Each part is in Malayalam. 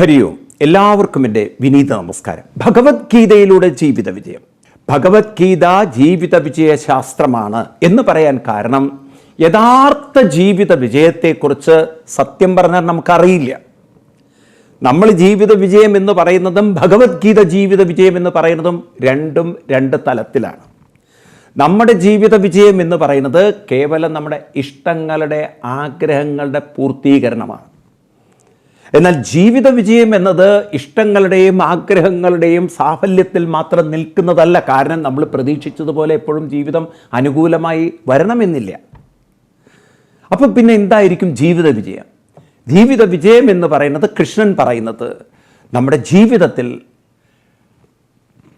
ഹരി ഓം എല്ലാവർക്കും എന്റെ വിനീത നമസ്കാരം. ഭഗവത്ഗീതയിലൂടെ ജീവിത വിജയം. ഭഗവത്ഗീത ജീവിത വിജയ ശാസ്ത്രമാണ് എന്ന് പറയാൻ കാരണം യഥാർത്ഥ ജീവിത വിജയത്തെക്കുറിച്ച് സത്യം പറഞ്ഞാൽ നമുക്കറിയില്ല. നമ്മൾ ജീവിത വിജയം എന്ന് പറയുന്നതും ഭഗവത്ഗീത ജീവിത വിജയം എന്ന് പറയുന്നതും രണ്ടും രണ്ട് തലത്തിലാണ്. നമ്മുടെ ജീവിത വിജയം എന്ന് പറയുന്നത് കേവലം നമ്മുടെ ഇഷ്ടങ്ങളുടെ ആഗ്രഹങ്ങളുടെ പൂർത്തീകരണമാണ്. എന്നാൽ ജീവിത വിജയം എന്നത് ഇഷ്ടങ്ങളുടെയും ആഗ്രഹങ്ങളുടെയും സാഫല്യത്തിൽ മാത്രം നിൽക്കുന്നതല്ല. കാരണം നമ്മൾ പ്രതീക്ഷിച്ചതുപോലെ എപ്പോഴും ജീവിതം അനുകൂലമായി വരണമെന്നില്ല. അപ്പം പിന്നെ എന്തായിരിക്കും ജീവിത വിജയം? ജീവിത വിജയം എന്ന് പറയുന്നത് കൃഷ്ണൻ പറയുന്നത് നമ്മുടെ ജീവിതത്തിൽ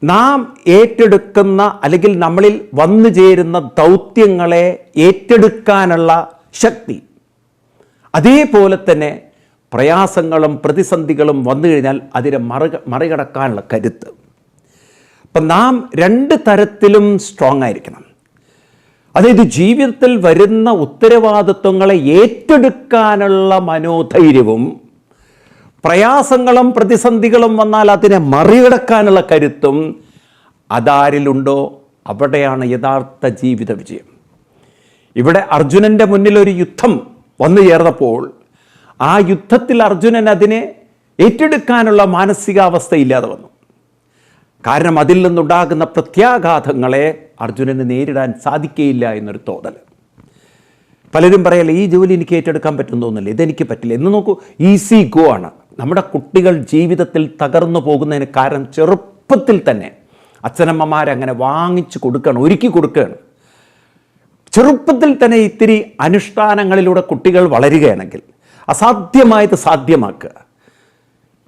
നാം ഏറ്റെടുക്കുന്ന അല്ലെങ്കിൽ നമ്മളിൽ വന്നു ചേരുന്ന ദൗത്യങ്ങളെ ഏറ്റെടുക്കാനുള്ള ശക്തി. അതേപോലെ തന്നെ പ്രയാസങ്ങളും പ്രതിസന്ധികളും വന്നു കഴിഞ്ഞാൽ അതിനെ മറി മറികടക്കാനുള്ള കരുത്ത്. അപ്പം നാം രണ്ട് തരത്തിലും സ്ട്രോങ് ആയിരിക്കണം. അതായത് ജീവിതത്തിൽ വരുന്ന ഉത്തരവാദിത്വങ്ങളെ ഏറ്റെടുക്കാനുള്ള മനോധൈര്യവും പ്രയാസങ്ങളും പ്രതിസന്ധികളും വന്നാൽ അതിനെ മറികടക്കാനുള്ള കരുത്തും അതാരിലുണ്ടോ? അവിടെയാണ് യഥാർത്ഥ ജീവിത വിജയം. ഇവിടെ അർജുനന്റെ മുന്നിൽ ഒരു യുദ്ധം വന്നു ചേർന്നപ്പോൾ ആ യുദ്ധത്തിൽ അർജുനൻ അതിനെ ഏറ്റെടുക്കാനുള്ള മാനസികാവസ്ഥ ഇല്ലാതെ വന്നു. കാരണം അതിൽ നിന്നുണ്ടാകുന്ന പ്രത്യാഘാതങ്ങളെ അർജുനന് നേരിടാൻ സാധിക്കുകയില്ല എന്നൊരു തോന്നൽ പലരും പറയല്ലേ ഈ ജോലി എനിക്ക് ഏറ്റെടുക്കാൻ പറ്റും തോന്നില്ല ഇതെനിക്ക് പറ്റില്ല. എന്ന് നോക്കൂ ഈസി ഗോ ആണ്. നമ്മുടെ കുട്ടികൾ ജീവിതത്തിൽ തകർന്നു പോകുന്നതിന് കാരണം ചെറുപ്പത്തിൽ തന്നെ അച്ഛനമ്മമാരങ്ങനെ വാങ്ങിച്ചു കൊടുക്കണം ഒരുക്കി കൊടുക്കുകയാണ്. ചെറുപ്പത്തിൽ തന്നെ ഇത്തിരി അനുഷ്ഠാനങ്ങളിലൂടെ കുട്ടികൾ വളരുകയാണെങ്കിൽ അസാധ്യമായത് സാധ്യമാക്കുക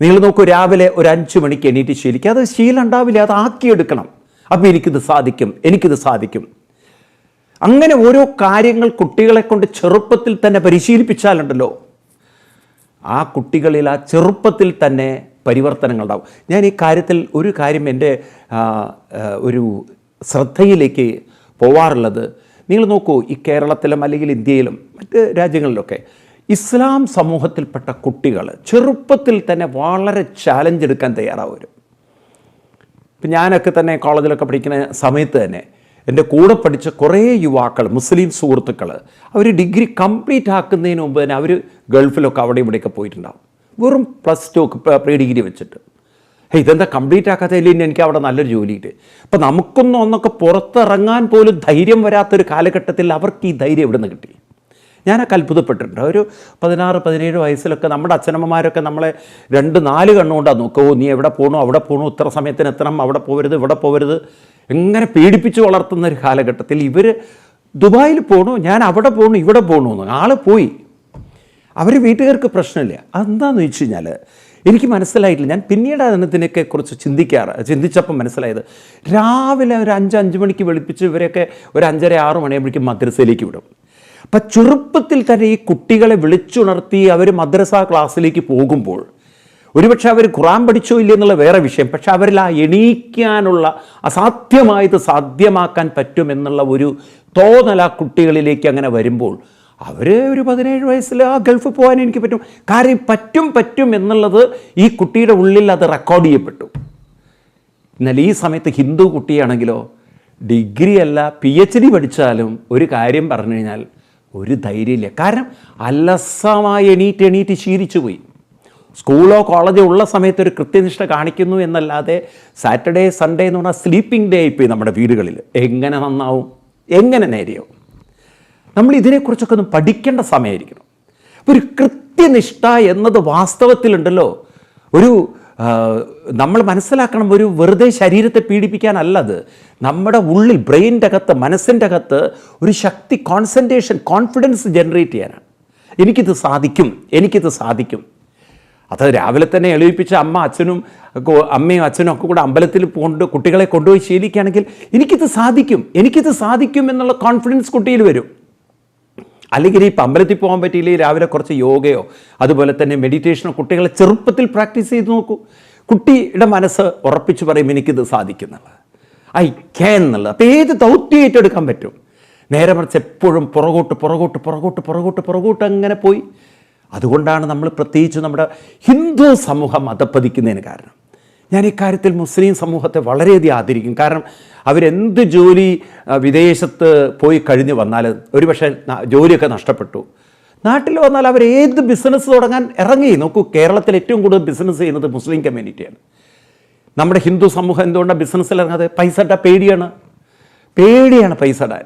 നിങ്ങൾ നോക്കൂ രാവിലെ ഒരു അഞ്ച് മണിക്ക് എണീറ്റ് ശീലിക്കുക. അത് ശീലം ഉണ്ടാവില്ല അത് ആക്കിയെടുക്കണം. അപ്പോൾ എനിക്കിത് സാധിക്കും എനിക്കിത് സാധിക്കും. അങ്ങനെ ഓരോ കാര്യങ്ങൾ കുട്ടികളെ കൊണ്ട് ചെറുപ്പത്തിൽ തന്നെ പരിശീലിപ്പിച്ചാലുണ്ടല്ലോ. ആ കുട്ടികളിൽ ആ ചെറുപ്പത്തിൽ തന്നെ പരിവർത്തനങ്ങൾ ഉണ്ടാവും. ഞാൻ ഈ കാര്യത്തിൽ ഒരു കാര്യം എന്റെ ഒരു ശ്രദ്ധയിലേക്ക് പോവാറുള്ളത്. നിങ്ങൾ നോക്കൂ ഈ കേരളത്തിലും അല്ലെങ്കിൽ ഇന്ത്യയിലും മറ്റ് രാജ്യങ്ങളിലൊക്കെ ഇസ്ലാം സമൂഹത്തിൽപ്പെട്ട കുട്ടികൾ ചെറുപ്പത്തിൽ തന്നെ വളരെ ചാലഞ്ച് എടുക്കാൻ തയ്യാറാവരും. ഇപ്പം ഞാനൊക്കെ തന്നെ കോളേജിലൊക്കെ പഠിക്കുന്ന സമയത്ത് തന്നെ എന്റെ കൂടെ പഠിച്ച കുറേ യുവാക്കൾ മുസ്ലിം സുഹൃത്തുക്കൾ അവർ ഡിഗ്രി കംപ്ലീറ്റ് ആക്കുന്നതിന് മുമ്പ് തന്നെ അവർ ഗൾഫിലൊക്കെ അവിടെ ഇവിടെയൊക്കെ പോയിട്ടുണ്ടാവും. വെറും പ്ലസ് ടു പ്രീ ഡിഗ്രി വെച്ചിട്ട്. ഹേ ഇതെന്താ കംപ്ലീറ്റ് ആക്കാത്തതിൽ എനിക്ക് അവിടെ നല്ലൊരു ജോലി കിട്ടി അപ്പം നമുക്കൊന്നും ഒന്നൊക്കെ പുറത്തിറങ്ങാൻ പോലും ധൈര്യം വരാത്തൊരു കാലഘട്ടത്തിൽ അവർക്ക് ഈ ധൈര്യം എവിടെ നിന്ന് കിട്ടി? ഞാനൊക്കെ അത്ഭുതപ്പെട്ടിട്ടുണ്ട്. ഒരു പതിനാറ് പതിനേഴ് വയസ്സിലൊക്കെ നമ്മുടെ അച്ഛനമ്മമാരൊക്കെ നമ്മളെ രണ്ട് നാല് കണ്ണുകൊണ്ടാണ് നോക്കുമോ നീ എവിടെ പോകണോ അവിടെ പോകണോ ഇത്ര സമയത്തിന് എത്തണം? അവിടെ പോകരുത് ഇവിടെ പോകരുത് എങ്ങനെ പീഡിപ്പിച്ച് വളർത്തുന്ന ഒരു കാലഘട്ടത്തിൽ ഇവർ ദുബായിൽ പോകണു ഞാൻ അവിടെ പോകണു ഇവിടെ പോകണു എന്ന്. ആൾ പോയി. അവർ വീട്ടുകാർക്ക് പ്രശ്നമില്ല. അതെന്താണെന്ന് വെച്ച് കഴിഞ്ഞാൽ എനിക്ക് മനസ്സിലായിട്ടില്ല. ഞാൻ പിന്നീട് അതിനത്തിനൊക്കെ കുറിച്ച് ചിന്തിക്കാറ് ചിന്തിച്ചപ്പം മനസ്സിലായത് രാവിലെ ഒരു അഞ്ച് അഞ്ച് മണിക്ക് വെളുപ്പിച്ച് ഇവരെയൊക്കെ ഒരു അഞ്ചര ആറ് മണിയാകുമ്പോഴേക്കും മദ്രസയിലേക്ക് വിടും. അപ്പം ചെറുപ്പത്തിൽ തന്നെ ഈ കുട്ടികളെ വിളിച്ചുണർത്തി അവർ മദ്രസ ക്ലാസ്സിലേക്ക് പോകുമ്പോൾ ഒരുപക്ഷെ അവർ ഖുറാൻ പഠിച്ചോ ഇല്ല എന്നുള്ള വേറെ വിഷയം പക്ഷെ അവരിൽ ആ എണീക്കാനുള്ള അസാധ്യമായത് സാധ്യമാക്കാൻ പറ്റുമെന്നുള്ള ഒരു തോന്നൽ ആ കുട്ടികളിലേക്ക് അങ്ങനെ വരുമ്പോൾ അവർ ഒരു പതിനേഴ് വയസ്സിൽ ആ ഗൾഫ് പോകാൻ എനിക്ക് പറ്റും. കാര്യം പറ്റും പറ്റും എന്നുള്ളത് ഈ കുട്ടിയുടെ ഉള്ളിൽ അത് റെക്കോർഡ് ചെയ്യപ്പെട്ടു. എന്നാൽ ഈ സമയത്ത് ഹിന്ദു കുട്ടിയാണെങ്കിലോ ഡിഗ്രി അല്ല പി എച്ച് ഡി പഠിച്ചാലും ഒരു കാര്യം പറഞ്ഞു കഴിഞ്ഞാൽ ഒരു ധൈര്യമില്ല. കാരണം അലസമായി എണീറ്റ് എണീറ്റ് ശീലിച്ചു പോയി. സ്കൂളോ കോളേജോ ഉള്ള സമയത്ത് ഒരു കൃത്യനിഷ്ഠ കാണിക്കുന്നു എന്നല്ലാതെ സാറ്റർഡേ സൺഡേ എന്ന് പറഞ്ഞാൽ സ്ലീപ്പിംഗ് ഡേ ആയിപ്പോയി നമ്മുടെ വീടുകളിൽ. എങ്ങനെ നന്നാവും? എങ്ങനെ നേരെയാവും? നമ്മൾ ഇതിനെക്കുറിച്ചൊക്കെ ഒന്ന് പഠിക്കേണ്ട സമയമായിരിക്കണം. ഒരു കൃത്യനിഷ്ഠ എന്നത് വാസ്തവത്തിലുണ്ടല്ലോ. ഒരു നമ്മൾ മനസ്സിലാക്കണം ഒരു വെറുതെ ശരീരത്തെ പീഡിപ്പിക്കാനല്ല അത് നമ്മുടെ ഉള്ളിൽ ബ്രെയിന്റെ അകത്ത് മനസ്സിന്റെ അകത്ത് ഒരു ശക്തി കോൺസെൻട്രേഷൻ കോൺഫിഡൻസ് ജനറേറ്റ് ചെയ്യാനാണ്. എനിക്കിത് സാധിക്കും എനിക്കിത് സാധിക്കും. അത് രാവിലെ തന്നെ എളിയിപ്പിച്ച അമ്മ അച്ഛനും അമ്മയും അച്ഛനും ഒക്കെ കൂടെ അമ്പലത്തിൽ കൊണ്ട് കുട്ടികളെ കൊണ്ടുപോയി ശീലിക്കുകയാണെങ്കിൽ എനിക്കിത് സാധിക്കും എനിക്കിത് സാധിക്കും എന്നുള്ള കോൺഫിഡൻസ് കുട്ടിയിൽ വരും. അല്ലെങ്കിൽ ഈ അമ്പലത്തിൽ പോകാൻ പറ്റിയില്ലെങ്കിൽ രാവിലെ കുറച്ച് യോഗയോ അതുപോലെ തന്നെ മെഡിറ്റേഷനോ കുട്ടികളെ ചെറുപ്പത്തിൽ പ്രാക്ടീസ് ചെയ്ത് നോക്കൂ. കുട്ടിയുടെ മനസ്സ് ഉറപ്പിച്ച് പറയും എനിക്കിത് സാധിക്കുന്നുള്ളത് ഐ ക്യാൻ എന്നുള്ളത് അപ്പോൾ ഏത് ദൗത്യം ഏറ്റെടുക്കാൻ പറ്റും? നേരെ മറിച്ച് എപ്പോഴും പുറകോട്ട് പുറകോട്ട് പുറകോട്ട് പുറകോട്ട് പുറകോട്ട് അങ്ങനെ പോയി. അതുകൊണ്ടാണ് നമ്മൾ പ്രത്യേകിച്ച് നമ്മുടെ ഹിന്ദു സമൂഹം അധപ്പതിക്കുന്നതിന് കാരണം. ഞാൻ ഇക്കാര്യത്തിൽ മുസ്ലിം സമൂഹത്തെ വളരെയധികം ആദരിക്കും. കാരണം അവരെന്ത് ജോലി വിദേശത്ത് പോയി കഴിഞ്ഞ് വന്നാൽ ഒരുപക്ഷെ ജോലിയൊക്കെ നഷ്ടപ്പെട്ടു. നാട്ടിൽ വന്നാൽ അവർ ഏത് ബിസിനസ് തുടങ്ങാൻ ഇറങ്ങി? നോക്കൂ കേരളത്തിൽ ഏറ്റവും കൂടുതൽ ബിസിനസ് ചെയ്യുന്നത് മുസ്ലിം കമ്മ്യൂണിറ്റിയാണ് നമ്മുടെ ഹിന്ദു സമൂഹം എന്തുകൊണ്ടാണ് ബിസിനസ്സിൽ ഇറങ്ങാതെ? പൈസ ഇട്ടാൽ പേടിയാണ്. പേടിയാണ് പൈസ ഇടാൻ.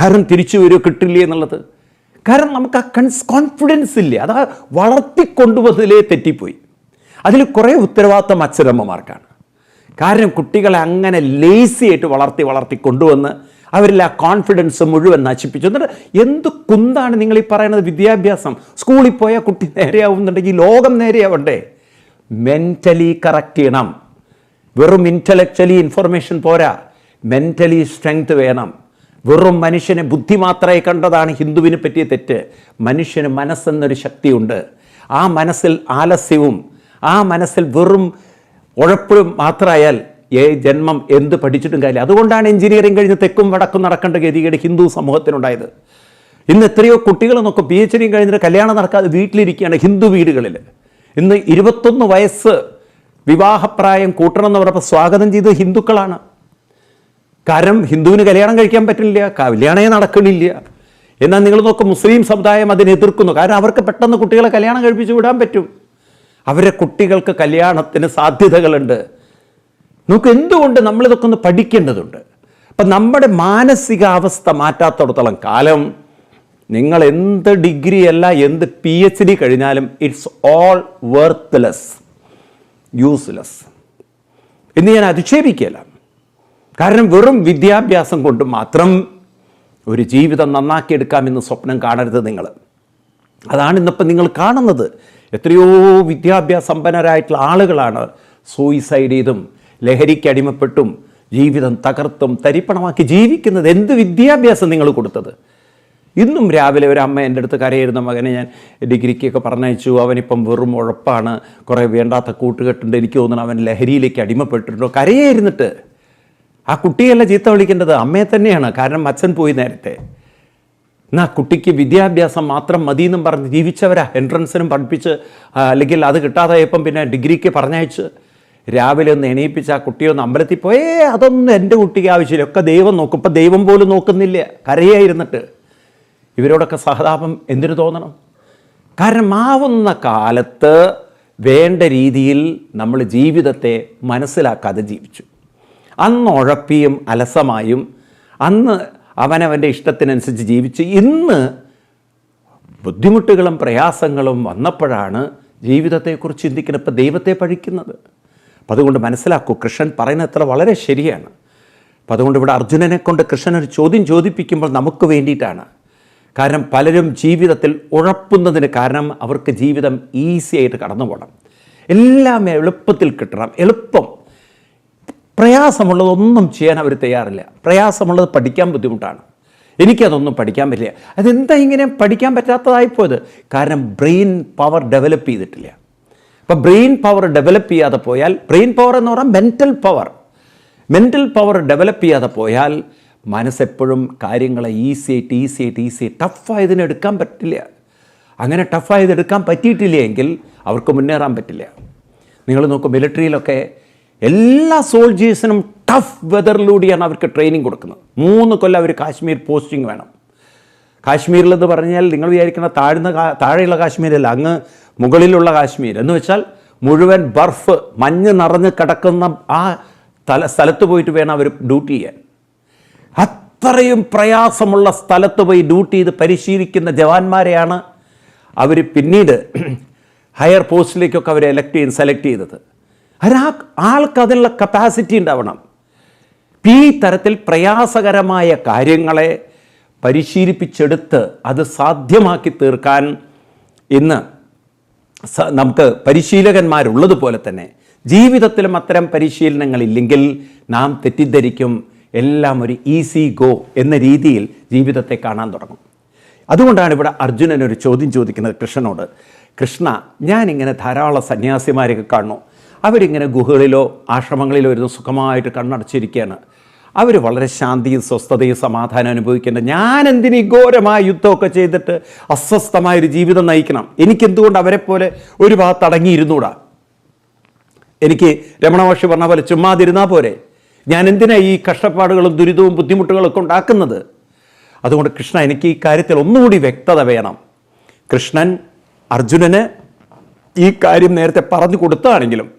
കാരണം തിരിച്ചു വരുമോ കിട്ടില്ലേ എന്നുള്ളത്? കാരണം നമുക്ക് ആ കൺസ് കോൺഫിഡൻസ് ഇല്ല? അത് വളർത്തിക്കൊണ്ടുവന്നതിലേ തെറ്റിപ്പോയി. അതിൽ കുറേ ഉത്തരവാദിത്തം അച്ഛനമ്മമാർക്കാണ്. കാരണം കുട്ടികളെ അങ്ങനെ ലേസി ആയിട്ട് വളർത്തി വളർത്തി കൊണ്ടുവന്ന് അവരിൽ ആ കോൺഫിഡൻസ് മുഴുവൻ നശിപ്പിച്ചു. എന്നിട്ട് എന്ത് കുന്താണ് നിങ്ങൾ ഈ പറയുന്നത് വിദ്യാഭ്യാസം? സ്കൂളിൽ പോയാൽ കുട്ടി നേരെയാവുന്നുണ്ടെങ്കിൽ ലോകം നേരെയാവണ്ടേ? മെന്റലി കറക്റ്റ് ചെയ്യണം. വെറും ഇന്റലക്ച്വലി ഇൻഫർമേഷൻ പോരാ. മെന്റലി സ്ട്രെങ്ത് വേണം. വെറും മനുഷ്യനെ ബുദ്ധി മാത്രമേ കണ്ടതാണ് ഹിന്ദുവിനെ പറ്റിയ തെറ്റ്. മനുഷ്യന് മനസ്സെന്നൊരു ശക്തിയുണ്ട്. ആ മനസ്സിൽ ആലസ്യവും ആ മനസ്സിൽ വെറും ഉഴപ്പും മാത്രമായാൽ ഏ ജന്മം എന്ത് പഠിച്ചിട്ടും കാര്യമില്ല. അതുകൊണ്ടാണ് എഞ്ചിനീയറിംഗ് കഴിഞ്ഞ് തെക്കും വടക്കും നടക്കേണ്ട ഗതികേട് ഹിന്ദു സമൂഹത്തിനുണ്ടായത്. ഇന്ന് എത്രയോ കുട്ടികൾ നോക്കും പി എച്ച് ഡി കഴിഞ്ഞിട്ട് കല്യാണം നടക്കാതെ വീട്ടിലിരിക്കുകയാണ് ഹിന്ദു വീടുകളിൽ. ഇന്ന് ഇരുപത്തൊന്ന് വയസ്സ് വിവാഹപ്രായം കൂട്ടണം എന്ന് പറഞ്ഞപ്പോൾ സ്വാഗതം ചെയ്തത് ഹിന്ദുക്കളാണ്. കാരണം ഹിന്ദുവിന് കല്യാണം കഴിക്കാൻ പറ്റില്ല കല്യാണമേ നടക്കണില്ല എന്നാൽ നിങ്ങൾ നോക്കും മുസ്ലിം സമുദായം അതിനെ എതിർക്കുന്നു. കാരണം അവർക്ക് പെട്ടെന്ന് കുട്ടികളെ കല്യാണം കഴിപ്പിച്ച് വിടാൻ പറ്റും. അവരെ കുട്ടികൾക്ക് കല്യാണത്തിന് സാധ്യതകളുണ്ട്. നമുക്ക് എന്തുകൊണ്ട് നമ്മളിതൊക്കെ ഒന്ന് പഠിക്കേണ്ടതുണ്ട്? അപ്പം നമ്മുടെ മാനസികാവസ്ഥ മാറ്റാത്തടത്തോളം കാലം നിങ്ങൾ എന്ത് ഡിഗ്രി അല്ല എന്ത് പി എച്ച് ഡി കഴിഞ്ഞാലും ഇറ്റ്സ് ഓൾ വർത്ത്ലെസ് യൂസ്ലെസ് എന്ന് ഞാൻ അധിക്ഷേപിക്കുകയല്ല. കാരണം വെറും വിദ്യാഭ്യാസം കൊണ്ട് മാത്രം ഒരു ജീവിതം നന്നാക്കിയെടുക്കാമെന്ന് സ്വപ്നം കാണരുത് നിങ്ങൾ. അതാണ് ഇന്നിപ്പം നിങ്ങൾ കാണുന്നത്. എത്രയോ വിദ്യാഭ്യാസ സമ്പന്നരായിട്ടുള്ള ആളുകളാണ് സൂയിസൈഡ് ചെയ്തും ലഹരിക്ക് അടിമപ്പെട്ടും ജീവിതം തകർത്തും തരിപ്പണമാക്കി ജീവിക്കുന്നത് എന്ത് വിദ്യാഭ്യാസം നിങ്ങൾ കൊടുത്തത്? ഇന്നും രാവിലെ ഒരു അമ്മ എന്റെ അടുത്ത് കരയിരുന്ന മകനെ ഞാൻ ഡിഗ്രിക്കൊക്കെ പറഞ്ഞയച്ചു അവനിപ്പം വെറും ഉഴപ്പാണ് കുറേ വേണ്ടാത്ത കൂട്ടുകെട്ടുണ്ട് എനിക്ക് തോന്നുന്നു അവൻ ലഹരിയിലേക്ക് അടിമപ്പെട്ടിട്ടുണ്ടോ? കരയായിരുന്നിട്ട്. ആ കുട്ടിയല്ല ചീത്ത വിളിക്കേണ്ടത്? അമ്മയെ തന്നെയാണ്. കാരണം അച്ഛൻ പോയി നേരത്തെ. എന്നാ കുട്ടിക്ക് വിദ്യാഭ്യാസം മാത്രം മതി എന്നും പറഞ്ഞ് ജീവിച്ചവരാ. എൻട്രൻസിനും പഠിപ്പിച്ച് അല്ലെങ്കിൽ അത് കിട്ടാതായപ്പം പിന്നെ ഡിഗ്രിക്ക് പറഞ്ഞയച്ച് രാവിലെ ഒന്ന് എണീപ്പിച്ച് ആ കുട്ടിയെ ഒന്ന് അമ്പലത്തിൽ പോയേ. അതൊന്നും എന്റെ കുട്ടിക്ക് ആവശ്യമില്ല. ഒക്കെ ദൈവം നോക്കും. ഇപ്പം ദൈവം പോലും നോക്കുന്നില്ല. കരയായിരുന്നിട്ട്. ഇവരോടൊക്കെ സഹതാപം എന്തിനു തോന്നണം? കാരണം ആവുന്ന കാലത്ത് വേണ്ട രീതിയിൽ നമ്മൾ ജീവിതത്തെ മനസ്സിലാക്കാതെ ജീവിച്ചു. അന്ന് ഉഴപ്പിയും അലസമായും അന്ന് അവനവന്റെ ഇഷ്ടത്തിനനുസരിച്ച് ജീവിച്ച് ഇന്ന് ബുദ്ധിമുട്ടുകളും പ്രയാസങ്ങളും വന്നപ്പോഴാണ് ജീവിതത്തെക്കുറിച്ച് ചിന്തിക്കുന്നത്. ഇപ്പം ദൈവത്തെ പഴിക്കുന്നത്. അപ്പം അതുകൊണ്ട് മനസ്സിലാക്കൂ കൃഷ്ണൻ പറയുന്നത് അത്ര വളരെ ശരിയാണ്. അപ്പം അതുകൊണ്ട് ഇവിടെ അർജുനനെ കൊണ്ട് കൃഷ്ണൻ ഒരു ചോദ്യം ചോദിപ്പിക്കുമ്പോൾ നമുക്ക് വേണ്ടിയിട്ടാണ്. കാരണം പലരും ജീവിതത്തിൽ ഉഴപ്പുന്നതിന് കാരണം അവർക്ക് ജീവിതം ഈസി ആയിട്ട് കടന്നു പോകണം എല്ലാം എളുപ്പത്തിൽ കിട്ടണം. എളുപ്പം പ്രയാസമുള്ളതൊന്നും ചെയ്യാൻ അവർ തയ്യാറില്ല. പ്രയാസമുള്ളത് പഠിക്കാൻ ബുദ്ധിമുട്ടാണ്. എനിക്കതൊന്നും പഠിക്കാൻ പറ്റില്ല. അതെന്താ ഇങ്ങനെ പഠിക്കാൻ പറ്റാത്തതായിപ്പോയത്? കാരണം ബ്രെയിൻ പവർ ഡെവലപ്പ് ചെയ്തിട്ടില്ല. അപ്പോൾ ബ്രെയിൻ പവർ ഡെവലപ്പ് ചെയ്യാതെ പോയാൽ ബ്രെയിൻ പവർ എന്ന് പറഞ്ഞാൽ mental power. Mental power develop ചെയ്യാതെ പോയാൽ മനസ്സെപ്പോഴും കാര്യങ്ങളെ ഈസി ആയിട്ട് ഈസി ആയിട്ട് ഈസി ടഫായതിനെ എടുക്കാൻ പറ്റില്ല. അങ്ങനെ ടഫായത് എടുക്കാൻ പറ്റിയിട്ടില്ല എങ്കിൽ അവർക്ക് മുന്നേറാൻ പറ്റില്ല. നിങ്ങൾ നോക്കും മിലിറ്ററിയിലൊക്കെ എല്ലാ സോൾജേഴ്സിനും ടഫ് വെതറിലൂടെയാണ് അവർക്ക് ട്രെയിനിങ് കൊടുക്കുന്നത്. മൂന്ന് കൊല്ലം അവർ കാശ്മീർ പോസ്റ്റിംഗ് വേണം. കാശ്മീരിലെന്ന് പറഞ്ഞാൽ നിങ്ങൾ വിചാരിക്കുന്ന താഴ്ന്ന താഴെയുള്ള കാശ്മീരല്ല അങ്ങ് മുകളിലുള്ള കാശ്മീർ. എന്ന് വെച്ചാൽ മുഴുവൻ ബർഫ് മഞ്ഞ് നിറഞ്ഞ് കിടക്കുന്ന ആ തല സ്ഥലത്ത് പോയിട്ട് വേണം അവർ ഡ്യൂട്ടി ചെയ്യാൻ. അത്രയും പ്രയാസമുള്ള സ്ഥലത്ത് പോയി ഡ്യൂട്ടി ചെയ്ത് പരിശീലിക്കുന്ന ജവാന്മാരെയാണ് അവർ പിന്നീട് ഹയർ പോസ്റ്റിലേക്കൊക്കെ അവരെ എലക്ട് ചെയ്ത് സെലക്ട് ചെയ്തത്. ആ ആൾക്ക് അതിനുള്ള കപ്പാസിറ്റി ഉണ്ടാവണം. ഈ തരത്തിൽ പ്രയാസകരമായ കാര്യങ്ങളെ പരിശീലിപ്പിച്ചെടുത്ത് അത് സാധ്യമാക്കി തീർക്കാൻ ഇന്ന് നമുക്ക് പരിശീലകന്മാരുള്ളതുപോലെ തന്നെ ജീവിതത്തിലും അത്തരം പരിശീലനങ്ങളില്ലെങ്കിൽ നാം തെറ്റിദ്ധരിക്കും. എല്ലാം ഒരു ഈസി ഗോ എന്ന രീതിയിൽ ജീവിതത്തെ കാണാൻ തുടങ്ങും. അതുകൊണ്ടാണ് ഇവിടെ അർജുനൻ ഒരു ചോദ്യം ചോദിക്കുന്നത് കൃഷ്ണനോട്. കൃഷ്ണ ഞാനിങ്ങനെ ധാരാളം സന്യാസിമാരെയൊക്കെ കാണുന്നു. അവരിങ്ങനെ ഗുഹകളിലോ ആശ്രമങ്ങളിലോ ഇരുന്ന് സുഖമായിട്ട് കണ്ണടച്ചിരിക്കുകയാണ്. അവർ വളരെ ശാന്തിയും സ്വസ്ഥതയും സമാധാനം അനുഭവിക്കേണ്ട. ഞാൻ എന്തിന് ഘോരമായ യുദ്ധമൊക്കെ ചെയ്തിട്ട് അസ്വസ്ഥമായൊരു ജീവിതം നയിക്കണം? എനിക്കെന്തുകൊണ്ട് അവരെ പോലെ ഒരു ഭാഗത്ത് അടങ്ങിയിരുന്നൂടാ? എനിക്ക് രമണ മഹർഷി പറഞ്ഞ പോലെ ചുമ്മാതിരുന്നാൽ പോരെ? ഞാൻ എന്തിനാ ഈ കഷ്ടപ്പാടുകളും ദുരിതവും ബുദ്ധിമുട്ടുകളും ഒക്കെ ഉണ്ടാക്കുന്നത്? അതുകൊണ്ട് കൃഷ്ണ എനിക്ക് ഈ കാര്യത്തിൽ ഒന്നുകൂടി വ്യക്തത വേണം. കൃഷ്ണൻ അർജുനന് ഈ കാര്യം നേരത്തെ പറഞ്ഞു കൊടുത്തതാണെങ്കിലും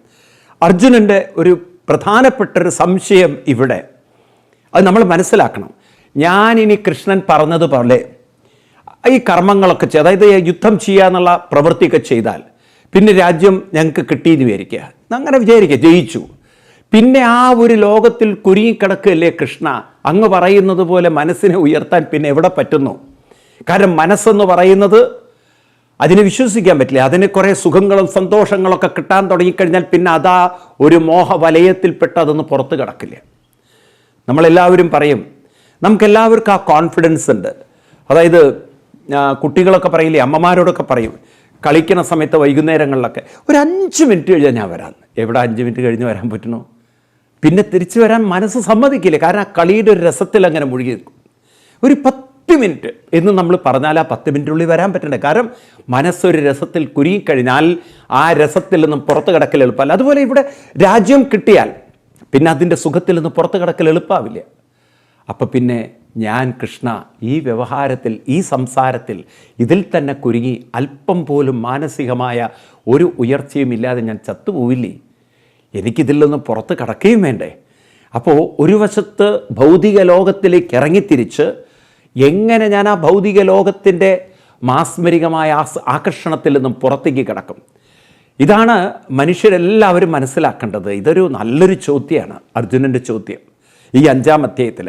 അർജുനന്റെ ഒരു പ്രധാനപ്പെട്ട ഒരു സംശയം ഇവിടെ. അത് നമ്മൾ മനസ്സിലാക്കണം. ഞാൻ ഇനി കൃഷ്ണൻ പറഞ്ഞത് പോലെ ഈ കർമ്മങ്ങളൊക്കെ ചെയ്ത് അതായത് യുദ്ധം ചെയ്യുക എന്നുള്ള പ്രവൃത്തിയൊക്കെ ചെയ്താൽ പിന്നെ രാജ്യം ഞങ്ങൾക്ക് കിട്ടിയെന്ന് വിചാരിക്കുക. അങ്ങനെ വിചാരിക്കുക ജയിച്ചു. പിന്നെ ആ ഒരു ലോകത്തിൽ കുരുങ്ങിക്കിടക്കുകയല്ലേ കൃഷ്ണ? അങ്ങ് പറയുന്നത് പോലെ മനസ്സിനെ ഉയർത്താൻ പിന്നെ എവിടെ പറ്റുന്നു? കാരണം മനസ്സെന്ന് പറയുന്നത് അതിനെ വിശ്വസിക്കാൻ പറ്റില്ല. അതിന് കുറേ സുഖങ്ങളും സന്തോഷങ്ങളൊക്കെ കിട്ടാൻ തുടങ്ങിക്കഴിഞ്ഞാൽ പിന്നെ അതാ ഒരു മോഹ വലയത്തിൽപ്പെട്ട് അതൊന്ന് പുറത്ത് കിടക്കില്ല. നമ്മളെല്ലാവരും പറയും നമുക്കെല്ലാവർക്കും ആ കോൺഫിഡൻസ് ഉണ്ട്. അതായത് കുട്ടികളൊക്കെ പറയില്ലേ അമ്മമാരോടൊക്കെ പറയും കളിക്കണ സമയത്ത് വൈകുന്നേരങ്ങളിലൊക്കെ ഒരു അഞ്ച് മിനിറ്റ് കഴിഞ്ഞാൽ ഞാൻ വരാം. എവിടെ അഞ്ച് മിനിറ്റ് കഴിഞ്ഞ് വരാൻ പറ്റണോ പിന്നെ തിരിച്ചു വരാൻ മനസ്സ് സമ്മതിക്കില്ല. കാരണം ആ കളിയുടെ ഒരു രസത്തിൽ അങ്ങനെ മുഴുകി നിൽക്കും. ഒരു പത്ത് മിനിറ്റ് എന്ന് നമ്മൾ പറഞ്ഞാൽ ആ പത്ത് മിനിറ്റിനുള്ളിൽ വരാൻ പറ്റണ്ടേ. കാരണം മനസ്സൊരു രസത്തിൽ കുരുങ്ങിക്കഴിഞ്ഞാൽ ആ രസത്തിൽ നിന്നും പുറത്ത് കിടക്കൽ എളുപ്പമല്ല. അതുപോലെ ഇവിടെ രാജ്യം കിട്ടിയാൽ പിന്നെ അതിന്റെ സുഖത്തിൽ നിന്ന് പുറത്ത് കിടക്കൽ എളുപ്പമാവില്ല അപ്പം പിന്നെ ഞാൻ കൃഷ്ണ ഈ വ്യവഹാരത്തിൽ ഈ സംസാരത്തിൽ ഇതിൽ തന്നെ കുരുങ്ങി അല്പം പോലും മാനസികമായ ഒരു ഉയർച്ചയും ഇല്ലാതെ ഞാൻ ചത്തുപോവില്ലേ? എനിക്കിതിൽ നിന്ന് പുറത്ത് കടക്കുകയും വേണ്ടേ? അപ്പോൾ ഒരു വശത്ത് ഭൗതിക ലോകത്തിലേക്ക് ഇറങ്ങിത്തിരിച്ച് എങ്ങനെ ഞാൻ ആ ഭൗതിക ലോകത്തിന്റെ മാസ്മരികമായ ആകർഷണത്തിൽ നിന്നും പുറത്തേക്ക് കിടക്കും? ഇതാണ് മനുഷ്യരെല്ലാവരും മനസ്സിലാക്കേണ്ടത്. ഇതൊരു നല്ലൊരു ചോദ്യമാണ് അർജുനന്റെ ചോദ്യം ഈ അഞ്ചാം അധ്യായത്തിൽ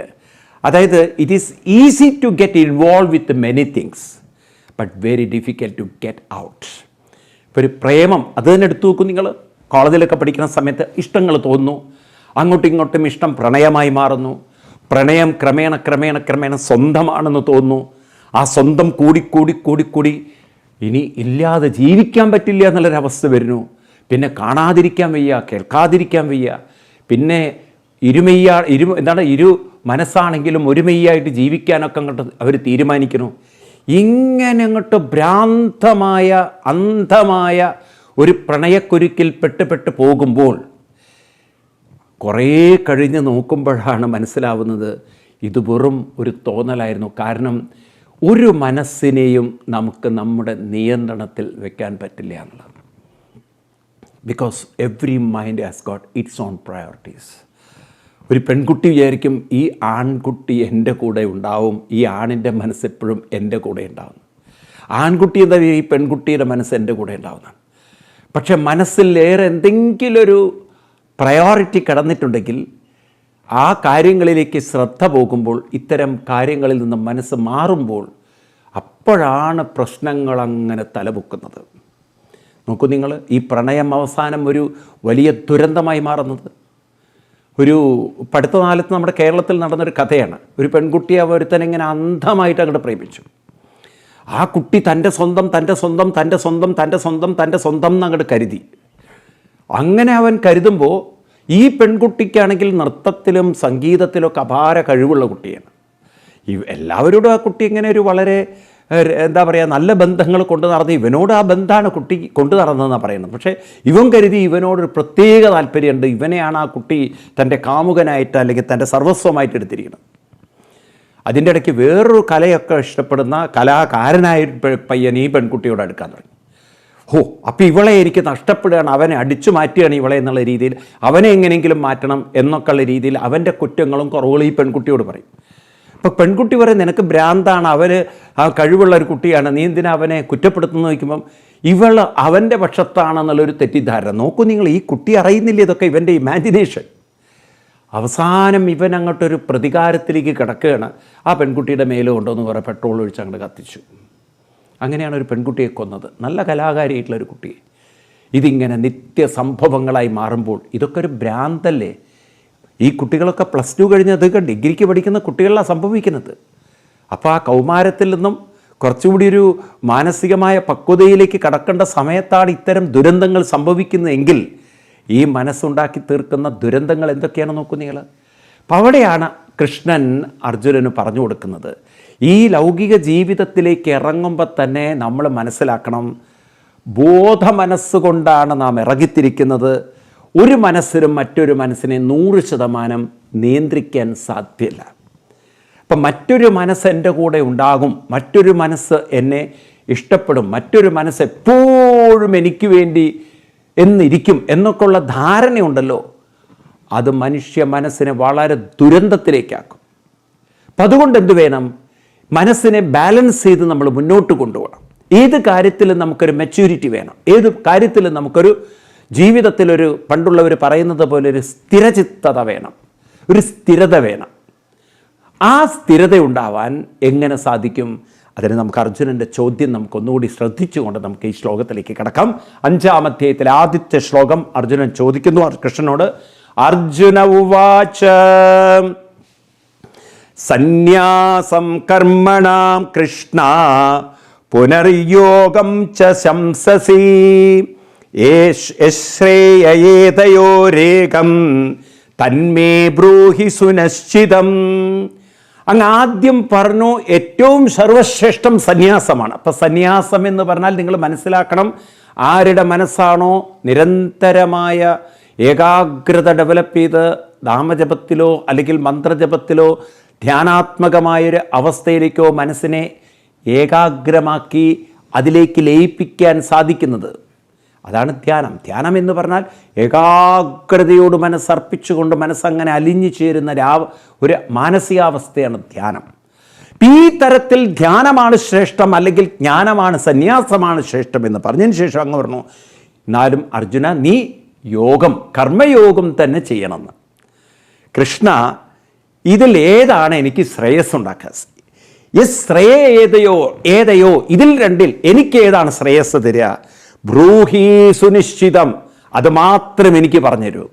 അതായത് it is easy to get involve with many things but very difficult to get out ഇപ്പോൾ ഒരു പ്രേമം അത് തന്നെ എടുത്തു നോക്കും നിങ്ങൾ കോളേജിലൊക്കെ പഠിക്കുന്ന സമയത്ത് ഇഷ്ടങ്ങൾ തോന്നുന്നു അങ്ങോട്ടും ഇങ്ങോട്ടും ഇഷ്ടം പ്രണയമായി മാറുന്നു. പ്രണയം ക്രമേണ ക്രമേണ ക്രമേണ സ്വന്തമാണെന്ന് തോന്നുന്നു. ആ സ്വന്തം കൂടിക്കൂടി കൂടിക്കൂടി കൂടി കൂടി ഇനി ഇല്ലാതെ ജീവിക്കാൻ പറ്റില്ല എന്നുള്ളൊരവസ്ഥ വരുന്നു. പിന്നെ കാണാതിരിക്കാൻ വയ്യ കേൾക്കാതിരിക്കാൻ വയ്യ. പിന്നെ ഇരുമയ്യ ഇരു എന്താണ് ഇരു മനസ്സാണെങ്കിലും ഒരുമയ്യായിട്ട് ജീവിക്കാനൊക്കെ അങ്ങോട്ട് അവർ തീരുമാനിക്കുന്നു. ഇങ്ങനെ അങ്ങോട്ട് ഭ്രാന്തമായ അന്ധമായ ഒരു പ്രണയക്കുരുക്കിൽ പെട്ട് പോകുമ്പോൾ കുറേ കഴിഞ്ഞ് നോക്കുമ്പോഴാണ് മനസ്സിലാവുന്നത് ഇത് വെറും ഒരു തോന്നലായിരുന്നു. കാരണം ഒരു മനസ്സിനെയും നമുക്ക് നമ്മുടെ നിയന്ത്രണത്തിൽ വെക്കാൻ പറ്റില്ല എന്നുള്ളത്. Because every mind has got its own priorities ഒരു പെൺകുട്ടി വിചാരിക്കും ഈ ആൺകുട്ടി എന്റെ കൂടെ ഉണ്ടാവും ഈ ആണിന്റെ മനസ്സെപ്പോഴും എന്റെ കൂടെ ഉണ്ടാവും. ആൺകുട്ടി എന്താ ഈ പെൺകുട്ടിയുടെ മനസ്സ് എന്റെ കൂടെ ഉണ്ടാവുന്നതാണ്. പക്ഷേ മനസ്സിൽ ഏറെ എന്തെങ്കിലും ഒരു പ്രയോറിറ്റി കിടന്നിട്ടുണ്ടെങ്കിൽ ആ കാര്യങ്ങളിലേക്ക് ശ്രദ്ധ പോകുമ്പോൾ ഇത്തരം കാര്യങ്ങളിൽ നിന്ന് മനസ്സ് മാറുമ്പോൾ അപ്പോഴാണ് പ്രശ്നങ്ങൾ അങ്ങനെ തലപൊക്കുന്നത്. നോക്കൂ നിങ്ങൾ ഈ പ്രണയം അവസാനം ഒരു വലിയ ദുരന്തമായി മാറുന്നത്. ഒരു പഠിത്ത കാലത്ത് നമ്മുടെ കേരളത്തിൽ നടന്നൊരു കഥയാണ്. ഒരു പെൺകുട്ടിയെ ഒരുത്തൻ ഇങ്ങനെ അന്ധമായിട്ട് അങ്ങോട്ട് പ്രേമിച്ചു. ആ കുട്ടി തന്റെ സ്വന്തം തന്റെ സ്വന്തം തന്റെ സ്വന്തം തന്റെ സ്വന്തം തന്റെ സ്വന്തം എന്ന് അങ്ങോട്ട് കരുതി. അങ്ങനെ അവൻ കരുതുമ്പോൾ ഈ പെൺകുട്ടിക്കാണെങ്കിൽ നൃത്തത്തിലും സംഗീതത്തിലൊക്കെ അപാര കഴിവുള്ള കുട്ടിയാണ്. ഈ എല്ലാവരോടും ആ കുട്ടി ഇങ്ങനെ ഒരു വളരെ എന്താ പറയുക നല്ല ബന്ധങ്ങൾ കൊണ്ടു നടന്ന് ഇവനോട് ആ ബന്ധമാണ് കുട്ടി കൊണ്ടു നടന്നതെന്നാണ് പറയുന്നത്. പക്ഷേ ഇവൻ കരുതി ഇവനോടൊരു പ്രത്യേക താല്പര്യമുണ്ട്. ഇവനെയാണ് ആ കുട്ടി തന്റെ കാമുകനായിട്ട് അല്ലെങ്കിൽ തന്റെ സർവസ്വമായിട്ട് എടുത്തിരിക്കുന്നത്. അതിന്റെ ഇടയ്ക്ക് വേറൊരു കലയൊക്കെ ഇഷ്ടപ്പെടുന്ന കലാകാരനായ പയ്യൻ ഈ പെൺകുട്ടിയോട് അടുക്കാൻ തുടങ്ങി. ഹോ അപ്പോൾ ഇവളെ എനിക്ക് നഷ്ടപ്പെടുകയാണ് അവനെ അടിച്ചു മാറ്റുകയാണ് ഇവളെ എന്നുള്ള രീതിയിൽ. അവനെ എങ്ങനെയെങ്കിലും മാറ്റണം എന്നൊക്കെ ഉള്ള രീതിയിൽ അവന്റെ കുറ്റങ്ങളും കുറവുകളും ഈ പെൺകുട്ടിയോട് പറയും. അപ്പോൾ പെൺകുട്ടി പറയും നിനക്ക് ഭ്രാന്താണ് അവർ ആ കഴിവുള്ള ഒരു കുട്ടിയാണ് നീ എന്തിനാ അവനെ കുറ്റപ്പെടുത്തുന്നു നോക്കുമ്പം ഇവൾ അവന്റെ പക്ഷത്താണെന്നുള്ളൊരു തെറ്റിദ്ധാരണ. നോക്കൂ നിങ്ങൾ ഈ കുട്ടി അറിയുന്നില്ല ഇതൊക്കെ ഇവന്റെ ഇമാജിനേഷൻ അവസാനം ഇവൻ അങ്ങോട്ടൊരു പ്രതികാരത്തിലേക്ക് കിടക്കുകയാണ്. ആ പെൺകുട്ടിയുടെ മേലെ കൊണ്ടുവന്ന് കുറേ പെട്രോൾ ഒഴിച്ച് അങ്ങോട്ട് കത്തിച്ചു. അങ്ങനെയാണ് ഒരു പെൺകുട്ടിയെ കൊന്നത്. നല്ല കലാകാരിയായിട്ടുള്ള ഒരു കുട്ടിയെ. ഇതിങ്ങനെ നിത്യ സംഭവങ്ങളായി മാറുമ്പോൾ ഇതൊക്കെ ഒരു ഭ്രാന്തല്ലേ? ഈ കുട്ടികളൊക്കെ പ്ലസ് ടു കഴിഞ്ഞ് അതൊക്കെ ഡിഗ്രിക്ക് പഠിക്കുന്ന കുട്ടികളിലാണ് സംഭവിക്കുന്നത്. അപ്പോൾ ആ കൗമാരത്തിൽ നിന്നും കുറച്ചുകൂടി ഒരു മാനസികമായ പക്വതയിലേക്ക് കടക്കേണ്ട സമയത്താണ് ഇത്തരം ദുരന്തങ്ങൾ സംഭവിക്കുന്നതെങ്കിൽ ഈ മനസ്സുണ്ടാക്കി തീർക്കുന്ന ദുരന്തങ്ങൾ എന്തൊക്കെയാണ് നോക്കൂ നിങ്ങൾ. അപ്പം അവിടെയാണ് കൃഷ്ണൻ അർജുനന് പറഞ്ഞു കൊടുക്കുന്നത്. ഈ ലൗകിക ജീവിതത്തിലേക്ക് ഇറങ്ങുമ്പോൾ തന്നെ നമ്മൾ മനസ്സിലാക്കണം. ബോധ മനസ്സുകൊണ്ടാണ് നാം ഇറങ്ങിത്തിരിക്കുന്നത്. ഒരു മനസ്സിനും മറ്റൊരു മനസ്സിനെ നൂറ് ശതമാനം നിയന്ത്രിക്കാൻ സാധ്യമല്ല അപ്പം മറ്റൊരു മനസ്സ് എന്റെ കൂടെ ഉണ്ടാകും. മറ്റൊരു മനസ്സ് എന്നെ ഇഷ്ടപ്പെടും. മറ്റൊരു മനസ്സ് എപ്പോഴും എനിക്ക് വേണ്ടി എന്നിരിക്കും എന്നൊക്കെയുള്ള ധാരണയുണ്ടല്ലോ. അത് മനുഷ്യ മനസ്സിനെ വളരെ ദുരന്തത്തിലേക്കാക്കും. അപ്പം അതുകൊണ്ട് എന്ത് വേണം? മനസ്സിനെ ബാലൻസ് ചെയ്ത് നമ്മൾ മുന്നോട്ട് കൊണ്ടുപോകണം. ഏത് കാര്യത്തിലും നമുക്കൊരു മെച്യൂരിറ്റി വേണം. ഏത് കാര്യത്തിലും നമുക്കൊരു ജീവിതത്തിലൊരു പണ്ടുള്ളവർ പറയുന്നത് പോലെ ഒരു സ്ഥിരചിത്തത വേണം. ഒരു സ്ഥിരത വേണം. ആ സ്ഥിരത ഉണ്ടാവാൻ എങ്ങനെ സാധിക്കും? അതിന് നമുക്ക് അർജുനന്റെ ചോദ്യം നമുക്ക് ഒന്നുകൂടി ശ്രദ്ധിച്ചുകൊണ്ട് നമുക്ക് ഈ ശ്ലോകത്തിലേക്ക് കിടക്കാം. അഞ്ചാം അധ്യായത്തിലെ ആദ്യത്തെ ശ്ലോകം അർജുനൻ ചോദിക്കുന്നു കൃഷ്ണനോട്. അർജുന ഉവാച. സന്യാസം കർമ്മണാം കൃഷ്ണ പുനർയോഗം ച ശംസസി. യേതയോരേകം തന്മേ ബ്രൂഹി സുനശ്ചിതം. അങ്ങ് ആദ്യം പറഞ്ഞു ഏറ്റവും സർവശ്രേഷ്ഠം സന്യാസമാണ്. അപ്പം സന്യാസം എന്ന് പറഞ്ഞാൽ നിങ്ങൾ മനസ്സിലാക്കണം ആരുടെ മനസ്സാണോ നിരന്തരമായ ഏകാഗ്രത ഡെവലപ്പ് ചെയ്ത് നാമജപത്തിലോ അല്ലെങ്കിൽ മന്ത്രജപത്തിലോ ധ്യാനാത്മകമായൊരു അവസ്ഥയിലേക്കോ മനസ്സിനെ ഏകാഗ്രമാക്കി അതിലേക്ക് ലയിപ്പിക്കാൻ സാധിക്കുന്നത്. അതാണ് ധ്യാനം. ധ്യാനം എന്ന് പറഞ്ഞാൽ ഏകാഗ്രതയോട് മനസ്സർപ്പിച്ചുകൊണ്ട് മനസ്സങ്ങനെ അലിഞ്ഞു ചേരുന്ന രാവ് ഒരു മാനസികാവസ്ഥയാണ് ധ്യാനം. ഈ തരത്തിൽ ധ്യാനമാണ് ശ്രേഷ്ഠം അല്ലെങ്കിൽ ജ്ഞാനമാണ് സന്യാസമാണ് ശ്രേഷ്ഠം എന്ന് പറഞ്ഞതിന് ശേഷം അങ്ങ് പറഞ്ഞു എന്നാലും അർജുന നീ യോഗം കർമ്മയോഗം തന്നെ ചെയ്യണമെന്ന്. കൃഷ്ണ ഇതിൽ ഏതാണ് എനിക്ക് ശ്രേയസ് ഉണ്ടാക്കുക ഈ ശ്രേയ ഏതയോ ഏതയോ ഇതിൽ രണ്ടിൽ എനിക്ക് ഏതാണ് ശ്രേയസ് തരിക? ബ്രൂഹി സുനിശ്ചിതം. അത് മാത്രം എനിക്ക് പറഞ്ഞുതരൂ.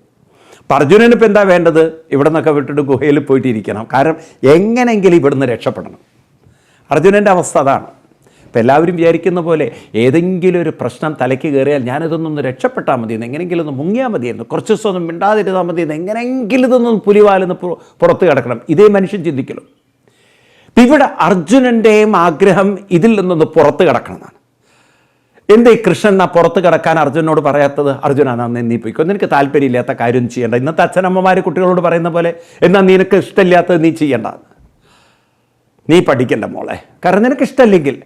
ഇപ്പം എന്താ വേണ്ടത്? ഇവിടെ നിന്നൊക്കെ വിട്ടിട്ട് ഗുഹയിൽ പോയിട്ടിരിക്കണം. കാരണം എങ്ങനെയെങ്കിലും ഇവിടുന്ന് രക്ഷപ്പെടണം. അർജുനന്റെ അവസ്ഥ അതാണ്. ഇപ്പം എല്ലാവരും വിചാരിക്കുന്ന പോലെ ഏതെങ്കിലും ഒരു പ്രശ്നം തലയ്ക്ക് കയറിയാൽ ഞാനിതൊന്നൊന്ന് രക്ഷപ്പെട്ടാൽ മതിയെന്ന് എങ്ങനെയെങ്കിലും ഒന്ന് മുങ്ങിയാൽ മതിയെന്ന് കുറച്ച് ദിവസം ഒന്നും മിണ്ടാതിരുന്നാൽ മതിയെന്ന് എങ്ങനെയെങ്കിലും ഇതൊന്നും പുലിവാലെന്ന് പുറത്ത് കിടക്കണം. ഇതേ മനുഷ്യൻ ചിന്തിക്കലും. ഇവിടെ അർജുനന്റെയും ആഗ്രഹം ഇതിൽ നിന്നൊന്ന് പുറത്ത് കിടക്കണമെന്നാണ്. എന്തേ കൃഷ്ണൻ ആ പുറത്ത് കിടക്കാൻ അർജുനോട് പറയാത്തത്? അർജുന എന്നാ നീ പോയിക്കോ. നിനക്ക് താല്പര്യമില്ലാത്ത കാര്യം ചെയ്യേണ്ട. ഇന്നത്തെ അച്ഛനമ്മമാർ കുട്ടികളോട് പറയുന്ന പോലെ എന്നാൽ നിനക്ക് ഇഷ്ടമില്ലാത്തത് നീ ചെയ്യേണ്ട. നീ പഠിക്കണ്ട മോളെ. കാരണം നിനക്ക് ഇഷ്ടമല്ലെങ്കിൽ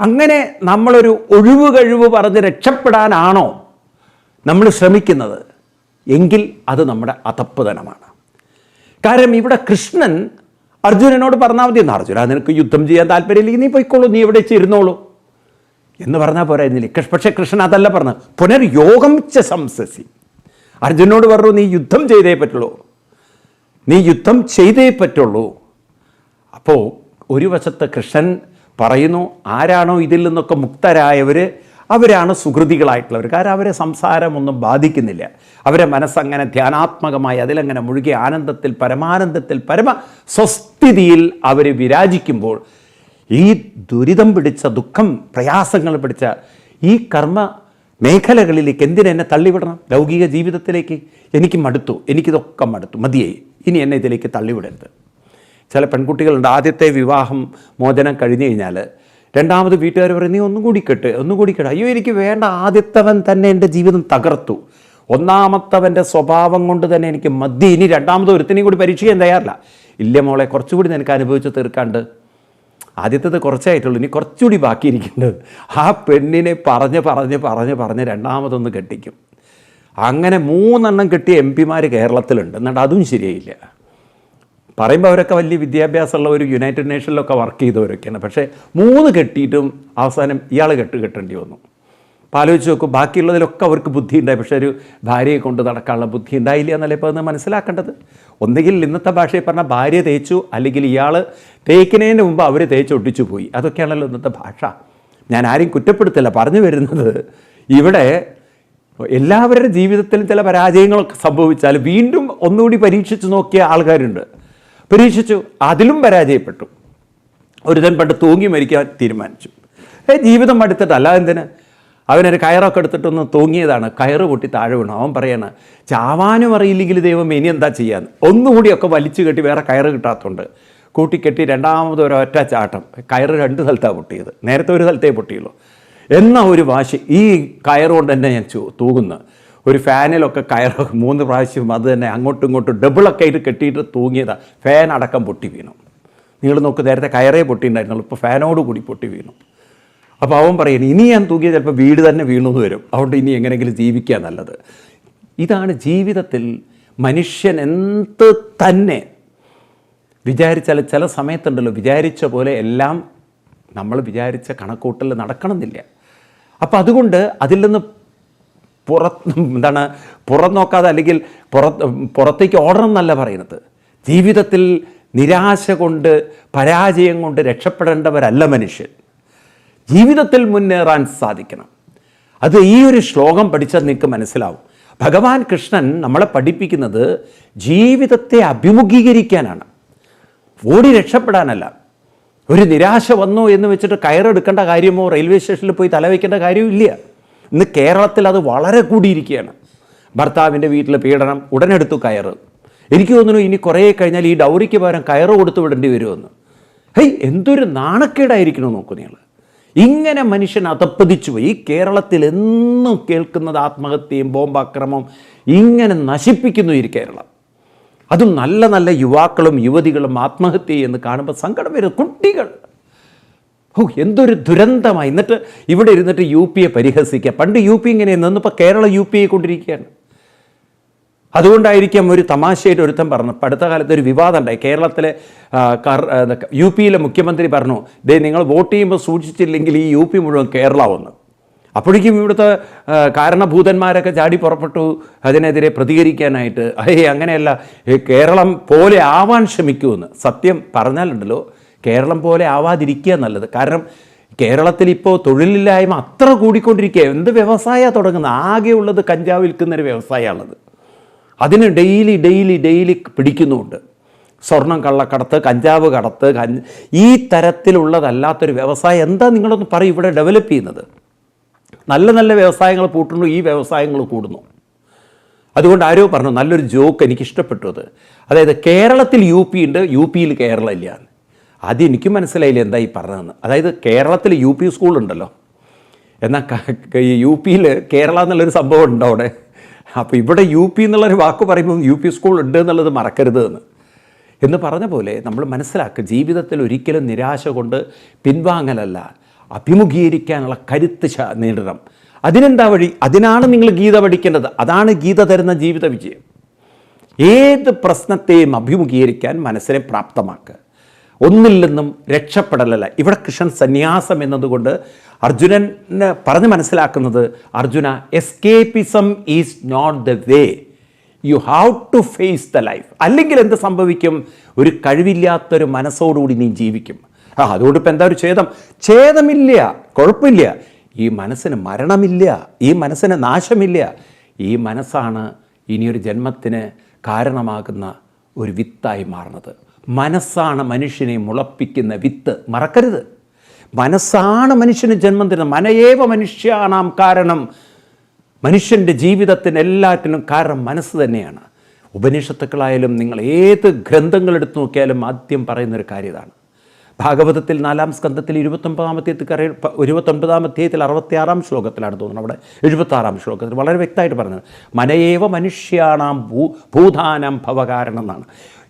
അങ്ങനെ നമ്മളൊരു ഒഴിവ് കഴിവ് പറഞ്ഞ് രക്ഷപ്പെടാനാണോ നമ്മൾ ശ്രമിക്കുന്നത്? എങ്കിൽ അത് നമ്മുടെ അധപ്പതനമാണ്. കാരണം ഇവിടെ കൃഷ്ണൻ അർജുനനോട് പറഞ്ഞാൽ മതി എന്ന് അർജുന നിനക്ക് യുദ്ധം ചെയ്യാൻ താല്പര്യമില്ലെങ്കിൽ നീ പോയിക്കോളൂ നീ ഇവിടെ ചേരുന്നോളൂ എന്ന് പറഞ്ഞാൽ പോരായിരുന്നില്ല കൃഷ്ണ പക്ഷേ കൃഷ്ണൻ അതല്ല പറഞ്ഞത്. പുനർയോഗം ച സംസസി. അർജുനോട് പറഞ്ഞു നീ യുദ്ധം ചെയ്തേ പറ്റുള്ളൂ. നീ യുദ്ധം ചെയ്തേ പറ്റുള്ളൂ. അപ്പോൾ ഒരു വശത്ത് കൃഷ്ണൻ പറയുന്നു ആരാണോ ഇതിൽ നിന്നൊക്കെ മുക്തരായവർ അവരാണ് സുഹൃതികളായിട്ടുള്ളവർ കാരണം അവരെ സംസാരമൊന്നും ബാധിക്കുന്നില്ല. അവരെ മനസ്സങ്ങനെ ധ്യാനാത്മകമായി അതിലങ്ങനെ മുഴുകി ആനന്ദത്തിൽ പരമാനന്ദത്തിൽ പരമ സ്വസ്ഥിതിയിൽ അവർ വിരാജിക്കുമ്പോൾ ഈ ദുരിതം പിടിച്ച ദുഃഖം പ്രയാസങ്ങൾ പിടിച്ച ഈ കർമ്മ മേഖലകളിലേക്ക് എന്തിനെന്നെ തള്ളിവിടണം? ലൗകിക ജീവിതത്തിലേക്ക് എനിക്ക് മടുത്തു. എനിക്കിതൊക്കെ മടുത്തു. മതിയായി. ഇനി എന്നെ ഇതിലേക്ക് തള്ളിവിടരുത്. ചില പെൺകുട്ടികളുണ്ട്. ആദ്യത്തെ വിവാഹം മോചനം കഴിഞ്ഞു കഴിഞ്ഞാൽ രണ്ടാമത് വീട്ടുകാർ പറയും നീ ഒന്നും കൂടി കെട്ട് ഒന്നും കൂടി കെട്ട്. അയ്യോ എനിക്ക് വേണ്ട. ആദ്യത്തവൻ തന്നെ എന്റെ ജീവിതം തകർത്തു. ഒന്നാമത്തവന്റെ സ്വഭാവം കൊണ്ട് തന്നെ എനിക്ക് മതി. ഇനി രണ്ടാമത് ഒരുത്തിനെയും കൂടി പരീക്ഷിക്കാൻ തയ്യാറില്ല. ഇല്ല മോളെ കുറച്ചുകൂടി നിനക്ക് അനുഭവിച്ച് തീർക്കാണ്ട്. ആദ്യത്തേത് കുറച്ചായിട്ടുള്ളൂ ഇനി കുറച്ചുകൂടി ബാക്കിയിരിക്കുന്നത് ആ പെണ്ണിനെ പറഞ്ഞ് പറഞ്ഞ് പറഞ്ഞ് പറഞ്ഞ് രണ്ടാമതൊന്ന് കെട്ടിക്കും. അങ്ങനെ മൂന്നെണ്ണം കെട്ടിയ എം പിമാർ കേരളത്തിലുണ്ട്. എന്നിട്ട് അതും ശരിയായില്ല. പറയുമ്പോൾ അവരൊക്കെ വലിയ വിദ്യാഭ്യാസമുള്ള ഒരു യുണൈറ്റഡ് നേഷനിലൊക്കെ വർക്ക് ചെയ്തവരൊക്കെയാണ്. പക്ഷേ മൂന്ന് കെട്ടിയിട്ടും അവസാനം ഇയാൾ കെട്ട് കെട്ടേണ്ടി വന്നു. ആലോചിച്ച് നോക്കും ബാക്കിയുള്ളതിലൊക്കെ അവർക്ക് ബുദ്ധി ഉണ്ടായി പക്ഷേ ഒരു ഭാര്യയെ കൊണ്ട് നടക്കാനുള്ള ബുദ്ധി ഉണ്ടായില്ല എന്നല്ലേ ഇപ്പോൾ അത് മനസ്സിലാക്കേണ്ടത്? ഒന്നുകിൽ ഇന്നത്തെ ഭാഷയിൽ പറഞ്ഞാൽ ഭാര്യ തേച്ചു അല്ലെങ്കിൽ ഇയാൾ തേക്കുന്നതിന് മുമ്പ് അവർ തേച്ചൊട്ടിച്ചു പോയി. അതൊക്കെയാണല്ലോ ഇന്നത്തെ ഭാഷ. ഞാൻ ആരെയും കുറ്റപ്പെടുത്തില്ല. പറഞ്ഞു വരുന്നത് ഇവിടെ എല്ലാവരുടെ ജീവിതത്തിലും ചില പരാജയങ്ങളൊക്കെ സംഭവിച്ചാൽ വീണ്ടും ഒന്നുകൂടി പരീക്ഷിച്ച് നോക്കിയ ആൾക്കാരുണ്ട്. പരീക്ഷിച്ചു. അതിലും പരാജയപ്പെട്ടു. ഒരുതൻ പണ്ട് തൂങ്ങി മരിക്കാൻ തീരുമാനിച്ചു. ഏ ജീവിതം മടുത്തിട്ട് അല്ല എന്തിന്? അവനൊരു കയറൊക്കെ എടുത്തിട്ടൊന്ന് തൂങ്ങിയതാണ്. കയറ് പൊട്ടി താഴെ വീണു. അവൻ പറയാണ് ചാവാനും അറിയില്ലെങ്കിൽ ദൈവം ഇനി എന്താ ചെയ്യാന്ന്? ഒന്നുകൂടിയൊക്കെ വലിച്ചു കെട്ടി വേറെ കയറ് കിട്ടാത്തതുണ്ട് കൂട്ടിക്കെട്ടി രണ്ടാമത് ഒറ്റ ചാട്ടം. കയറ് രണ്ട് സ്ഥലത്താണ് പൊട്ടിയത്. നേരത്തെ ഒരു സ്ഥലത്തേ പൊട്ടിയുള്ളൂ. എന്ന ഒരു വാശി. ഈ കയറുകൊണ്ട് തന്നെ ഞാൻ ചു- തൂകുന്നു. ഒരു ഫാനിലൊക്കെ കയറ് മൂന്ന് പ്രാവശ്യം അത് തന്നെ അങ്ങോട്ടും ഇങ്ങോട്ടും ഡബിളൊക്കെ ആയിട്ട് കെട്ടിയിട്ട് തൂങ്ങിയതാണ് ഫാൻ അടക്കം പൊട്ടി വീണു. നിങ്ങൾ നോക്ക് നേരത്തെ കയറേ പൊട്ടിയിട്ടുണ്ടായിരുന്നുള്ളൂ ഇപ്പോൾ ഫാനോട് കൂടി പൊട്ടി വീണു. അപ്പോൾ അവൻ പറയുന്നു ഇനി ഞാൻ തൂങ്ങിയ ചിലപ്പോൾ വീട് തന്നെ വീണു എന്ന് വരും. അതുകൊണ്ട് ഇനി എങ്ങനെയെങ്കിലും ജീവിക്കുക നല്ലത്. ഇതാണ് ജീവിതത്തിൽ മനുഷ്യൻ എന്ത് തന്നെ വിചാരിച്ചാൽ ചില സമയത്തുണ്ടല്ലോ വിചാരിച്ച പോലെ എല്ലാം നമ്മൾ വിചാരിച്ച കണക്കൂട്ടൽ നടക്കണമെന്നില്ല. അപ്പം അതുകൊണ്ട് അതിൽ നിന്ന് പുറത്ത് എന്താണ് പുറം നോക്കാതെ അല്ലെങ്കിൽ പുറത്ത് പുറത്തേക്ക് ഓടണം എന്നല്ല പറയുന്നത്. ജീവിതത്തിൽ നിരാശ കൊണ്ട് പരാജയം കൊണ്ട് രക്ഷപ്പെടേണ്ടവരല്ല മനുഷ്യൻ. ജീവിതത്തിൽ മുന്നേറാൻ സാധിക്കണം. അത് ഈ ഒരു ശ്ലോകം പഠിച്ചാൽ നിങ്ങൾക്ക് മനസ്സിലാവും. ഭഗവാൻ കൃഷ്ണൻ നമ്മളെ പഠിപ്പിക്കുന്നത് ജീവിതത്തെ അഭിമുഖീകരിക്കാനാണ്. ഓടി രക്ഷപ്പെടാനല്ല. ഒരു നിരാശ വന്നു എന്ന് വെച്ചിട്ട് കയറെടുക്കേണ്ട കാര്യമോ റെയിൽവേ സ്റ്റേഷനിൽ പോയി തലവെക്കേണ്ട കാര്യമില്ല ഇന്ന് കേരളത്തിൽ അത് വളരെ കൂടിയിരിക്കുകയാണ്. ഭർത്താവിന്റെ വീട്ടിലെ പീഡനം ഉടനെടുത്തു കയറ്. എനിക്ക് തോന്നുന്നു ഇനി കുറേ കഴിഞ്ഞാൽ ഈ ഡൗറിക്ക് പകരം കയറ് കൊടുത്തു വിടേണ്ടി വരുമെന്ന്. ഹേയ് എന്തൊരു നാണക്കേടായിരിക്കണോ നോക്കൂ നിങ്ങൾ. ഇങ്ങനെ മനുഷ്യൻ അതപ്പതിച്ചു പോയി. കേരളത്തിൽ എന്നും കേൾക്കുന്നത് ആത്മഹത്യയും ബോംബാക്രമം ഇങ്ങനെ നശിപ്പിക്കുന്നു ഈ കേരളം. അതും നല്ല നല്ല യുവാക്കളും യുവതികളും ആത്മഹത്യ എന്ന് കാണുമ്പോൾ സങ്കടം വരും. കുട്ടികൾ. ഓ എന്തൊരു ദുരന്തമായി. എന്നിട്ട് ഇവിടെ ഇരുന്നിട്ട് യു പിയെ പരിഹസിക്കുക. പണ്ട് യു പി ഇങ്ങനെയായിരുന്നു. ഇന്നിപ്പോൾ കേരളം യു പിയെ കൊണ്ടിരിക്കുകയാണ്. അതുകൊണ്ടായിരിക്കാം ഒരു തമാശയായിട്ട് ഒരുത്തം പറഞ്ഞു. അടുത്ത കാലത്ത് ഒരു വിവാദം ഉണ്ടായി. കേരളത്തിലെ യു പിയിലെ മുഖ്യമന്ത്രി പറഞ്ഞു ദേ നിങ്ങൾ വോട്ട് ചെയ്യുമ്പോൾ സൂക്ഷിച്ചില്ലെങ്കിൽ ഈ യു പി മുഴുവൻ കേരളമെന്ന് അപ്പോഴേക്കും ഇവിടുത്തെ കാരണഭൂതന്മാരൊക്കെ ചാടി പുറപ്പെട്ടു. അതിനെതിരെ പ്രതികരിക്കാനായിട്ട്. അയ്യേ അങ്ങനെയല്ല. കേരളം പോലെ ആവാൻ ശ്രമിക്കുമെന്ന്. സത്യം പറഞ്ഞാലുണ്ടല്ലോ. കേരളം പോലെ ആവാതിരിക്കുക നല്ലത്. കാരണം കേരളത്തിൽ ഇപ്പോൾ തൊഴിലില്ലായ്മ അത്ര കൂടിക്കൊണ്ടിരിക്കുക എന്ത് വ്യവസായമാണ് തുടങ്ങുന്നത്? ആകെയുള്ളത് കഞ്ചാവ് വിൽക്കുന്നൊരു വ്യവസായമാണുള്ളത് അതിന് ഡെയിലി ഡെയിലി ഡെയിലി പിടിക്കുന്നുമുണ്ട്. സ്വർണം കള്ളക്കടത്ത് കഞ്ചാവ് കടത്ത് ഈ തരത്തിലുള്ളതല്ലാത്തൊരു വ്യവസായം എന്താ നിങ്ങളൊന്ന് പറയും ഇവിടെ ഡെവലപ്പ് ചെയ്യുന്നത്? നല്ല നല്ല വ്യവസായങ്ങൾ പൂട്ടുന്നു ഈ വ്യവസായങ്ങൾ കൂടുന്നു. അതുകൊണ്ട് ആരോ പറഞ്ഞു നല്ലൊരു ജോക്ക് എനിക്ക് ഇഷ്ടപ്പെട്ടു അത്. അതായത് കേരളത്തിൽ യു പി ഉണ്ട് യു പിയിൽ കേരളം ഇല്ല എനിക്കും മനസ്സിലായില്ല എന്താ ഈ പറഞ്ഞതെന്ന്. അതായത് കേരളത്തിൽ യു പി സ്കൂളുണ്ടല്ലോ. എന്നാൽ യു പിയിൽ കേരള എന്നുള്ളൊരു സംഭവം ഉണ്ടോ അവിടെ? അപ്പോൾ ഇവിടെ യു പി എന്നുള്ളൊരു വാക്ക് പറയുമ്പോൾ യു പി സ്കൂൾ ഉണ്ട് എന്നുള്ളത് മറക്കരുത് എന്ന്. എന്ന് പറഞ്ഞ പോലെ നമ്മൾ മനസ്സിലാക്കുക ജീവിതത്തിൽ ഒരിക്കലും നിരാശ കൊണ്ട് പിൻവാങ്ങലല്ല. അഭിമുഖീകരിക്കാനുള്ള കരുത്ത് നേടണം അതിനെന്താ വഴി? അതിനാണ് നിങ്ങൾ ഗീത പഠിക്കേണ്ടത്. അതാണ് ഗീത തരുന്ന ജീവിത വിജയം. ഏത് പ്രശ്നത്തെയും അഭിമുഖീകരിക്കാൻ മനസ്സിനെ പ്രാപ്തമാക്കുക. ഒന്നിൽ നിന്നും രക്ഷപ്പെടലല്ല. ഇവിടെ കൃഷ്ണൻ സന്യാസം എന്നതുകൊണ്ട് അർജുനൻ പറഞ്ഞ് മനസ്സിലാക്കുന്നത് Arjuna escapism is not the way you have to face the life അല്ലെങ്കിൽ എന്ത് സംഭവിക്കും? ഒരു കഴിവില്ലാത്തൊരു മനസ്സോടുകൂടി നീ ജീവിക്കും. ആ അതുകൊണ്ട് ഇപ്പം എന്താ ഒരു ഛേദം? ഛേദമില്ല കുഴപ്പമില്ല. ഈ മനസ്സിന് മരണമില്ല ഈ മനസ്സിന് നാശമില്ല. ഈ മനസ്സാണ് ഇനിയൊരു ജന്മത്തിന് കാരണമാകുന്ന ഒരു വിത്തായി മാറുന്നത്. മനസ്സാണ് മനുഷ്യനെ മുളപ്പിക്കുന്ന വിത്ത്. മറക്കരുത്. മനസ്സാണ് മനുഷ്യന് ജന്മം തരുന്നത്. മനയേവ മനുഷ്യാണാം കാരണം. മനുഷ്യന്റെ ജീവിതത്തിന് എല്ലാറ്റിനും കാരണം മനസ്സ് തന്നെയാണ്. ഉപനിഷത്തുക്കളായാലും നിങ്ങൾ ഏത് ഗ്രന്ഥങ്ങൾ എടുത്തു നോക്കിയാലും ആദ്യം പറയുന്നൊരു കാര്യം ഇതാണ് ഭാഗവതത്തിൽ നാലാം സ്കന്ധത്തിൽ ഇരുപത്തൊമ്പതാമത്തെ ഇരുപത്തൊൻപതാം അധ്യായത്തിൽ അറുപത്തിയാറാം ശ്ലോകത്തിലാണ് തോന്നുന്നത്. അവിടെ എഴുപത്താറാം ശ്ലോകത്തിൽ വളരെ വ്യക്തമായിട്ട് പറഞ്ഞത്. മനയേവ മനുഷ്യാണാം ഭൂ ഭൂതാനാം ഭവകാരണം എന്നാണ്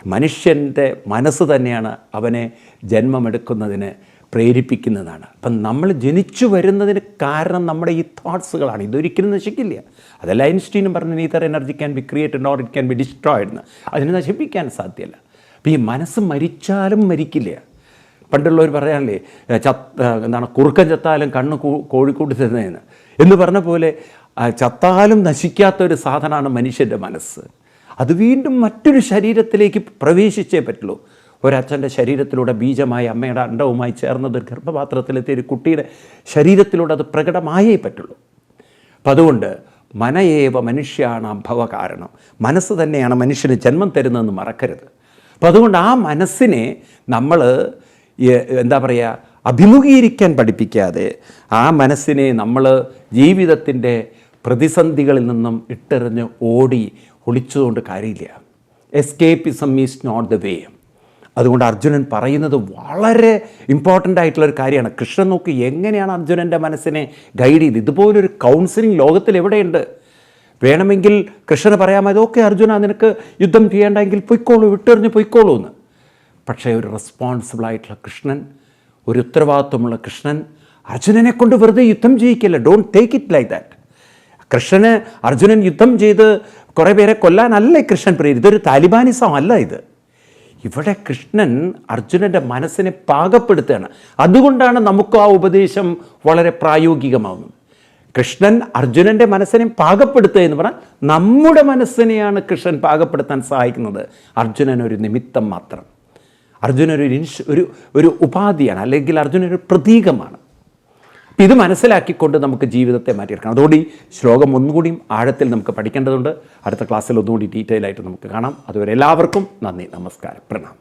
മനുഷ്യന്റെ മനസ്സ് തന്നെയാണ് അവനെ ജന്മമെടുക്കുന്നതിന് പ്രേരിപ്പിക്കുന്നതാണ്. അപ്പം നമ്മൾ ജനിച്ചു വരുന്നതിന് കാരണം നമ്മുടെ ഈ തോട്ട്സുകളാണ് ഇതൊരിക്കലും നശിക്കില്ല. അതല്ല ഐൻസ്റ്റീനും പറഞ്ഞു neither energy can be created or it can be destroyed എന്ന്. അതിനെ നശിപ്പിക്കാൻ സാധ്യമല്ല അപ്പം ഈ മനസ്സ് മരിച്ചാലും മരിക്കില്ല. പണ്ടുള്ളവർ പറയാനല്ലേ ചത്ത എന്താണ് കുറുക്കൻ ചത്താലും കണ്ണ് കോഴിക്കൂട്ടി തരുന്നതെന്ന് എന്ന് പറഞ്ഞ പോലെ ചത്താലും നശിക്കാത്ത ഒരു സാധനമാണ് മനുഷ്യന്റെ മനസ്സ്. അത് വീണ്ടും മറ്റൊരു ശരീരത്തിലേക്ക് പ്രവേശിച്ചേ പറ്റുള്ളൂ. ഒരച്ഛന്റെ ശരീരത്തിലൂടെ ബീജമായി അമ്മയുടെ അണ്ടവുമായി ചേർന്നത് ഗർഭപാത്രത്തിലെത്തിയ ഒരു കുട്ടിയുടെ ശരീരത്തിലൂടെ അത് പ്രകടമായേ പറ്റുള്ളൂ. അപ്പം അതുകൊണ്ട് മനയേവ മനുഷ്യാണ് അഭവ കാരണം മനസ്സ് തന്നെയാണ് മനുഷ്യന് ജന്മം തരുന്നതെന്ന് മറക്കരുത്. അപ്പം അതുകൊണ്ട് ആ മനസ്സിനെ നമ്മൾ എന്താ പറയുക അഭിമുഖീകരിക്കാൻ പഠിപ്പിക്കാതെ ആ മനസ്സിനെ നമ്മൾ ജീവിതത്തിന്റെ പ്രതിസന്ധികളിൽ നിന്നും ഇട്ടെറിഞ്ഞ് ഓടി ഒളിച്ചുകൊണ്ട് കാര്യമില്ല. Escapism is not the way അതുകൊണ്ട് അർജുനൻ പറയുന്നത് വളരെ ഇമ്പോർട്ടന്റ് ആയിട്ടുള്ളൊരു കാര്യമാണ്. കൃഷ്ണൻ നോക്കി എങ്ങനെയാണ് അർജുനന്റെ മനസ്സിനെ ഗൈഡ് ചെയ്ത് ഇതുപോലൊരു കൗൺസിലിംഗ് ലോകത്തിൽ എവിടെയുണ്ട്? വേണമെങ്കിൽ കൃഷ്ണന് പറയാമത് ഓക്കെ അർജുന നിനക്ക് യുദ്ധം ചെയ്യേണ്ടെങ്കിൽ പൊയ്ക്കോളൂ വിട്ടെറിഞ്ഞ് പൊയ്ക്കോളൂ എന്ന്. പക്ഷേ ഒരു റെസ്പോൺസിബിളായിട്ടുള്ള കൃഷ്ണൻ ഒരു ഉത്തരവാദിത്വമുള്ള കൃഷ്ണൻ അർജുനനെ കൊണ്ട് വെറുതെ യുദ്ധം ചെയ്യിക്കില്ല. Don't take it like that കൃഷ്ണന് അർജുനൻ യുദ്ധം ചെയ്ത് കുറേ പേരെ കൊല്ലാനല്ല കൃഷ്ണൻ പ്രേരി ഇതൊരു താലിബാനിസം അല്ല ഇത്. ഇവിടെ കൃഷ്ണൻ അർജുനന്റെ മനസ്സിനെ പാകപ്പെടുത്തുകയാണ്. അതുകൊണ്ടാണ് നമുക്ക് ആ ഉപദേശം വളരെ പ്രായോഗികമാകുന്നത് കൃഷ്ണൻ അർജുനന്റെ മനസ്സിനെ പാകപ്പെടുത്തുക എന്ന് പറഞ്ഞാൽ നമ്മുടെ മനസ്സിനെയാണ് കൃഷ്ണൻ പാകപ്പെടുത്താൻ സഹായിക്കുന്നത്. അർജുനൻ ഒരു നിമിത്തം മാത്രം. അർജുനൻ ഒരു ഇൻഷ് ഒരു ഒരു ഉപാധിയാണ് അല്ലെങ്കിൽ അർജുനൻ ഒരു പ്രതീകമാണ്. ഇത് മനസ്സിലാക്കിക്കൊണ്ട് നമുക്ക് ജീവിതത്തെ മാറ്റിയെടുക്കണം. അതുകൊണ്ട് ഈ ശ്ലോകം ഒന്നുകൂടിയും ആഴത്തിൽ നമുക്ക് പഠിക്കേണ്ടതുണ്ട്. അടുത്ത ക്ലാസ്സിൽ ഒന്നുകൂടി ഡീറ്റെയിൽ ആയിട്ട് നമുക്ക് കാണാം. അതുവരെ എല്ലാവർക്കും നന്ദി നമസ്കാരം പ്രണാം